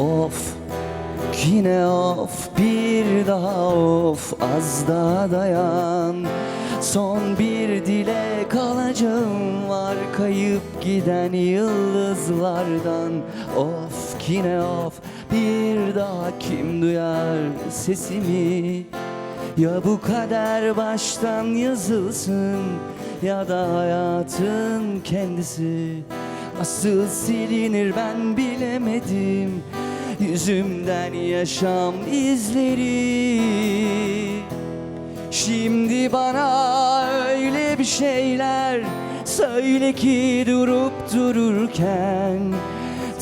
Of yine of bir daha of az daha dayan. Son bir dilek alacağım var kayıp giden yıldızlardan. Of yine of bir daha kim duyar sesimi? Ya bu kader baştan yazılsın ya da hayatın kendisi. Nasıl silinir ben bilemedim Yüzümden yaşam izleri. Şimdi bana öyle bir şeyler Söyle ki durup dururken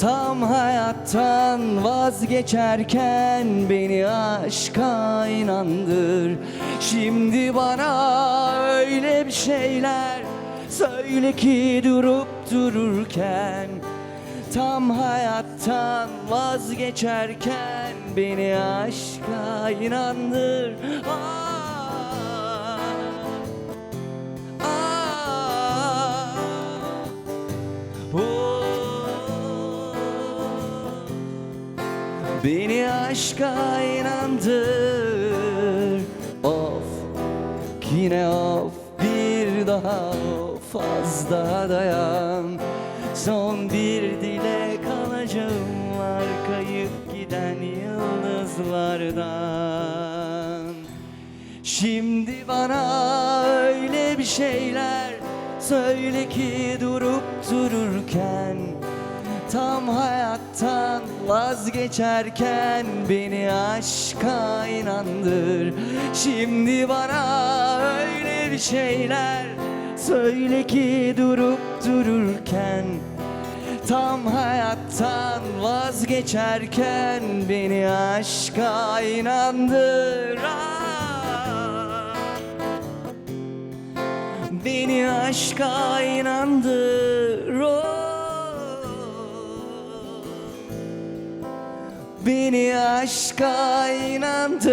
Tam hayattan vazgeçerken Beni aşka inandır Şimdi bana öyle bir şeyler Söyle ki durup dururken Tam hayattan vazgeçerken Beni aşka inandır. Ah, ah, oh. Beni aşka inandır. Of Yine of bir daha of az daha dayan Son bir dilek alacağım var kayıp giden yıldızlardan. Şimdi bana öyle bir şeyler söyle ki durup dururken Tam hayattan vazgeçerken beni aşka inandır. Şimdi bana öyle bir şeyler söyle ki durup dururken Tam hayattan vazgeçerken beni aşka inandır Ah! Beni aşka inandır oh. Beni aşka inandır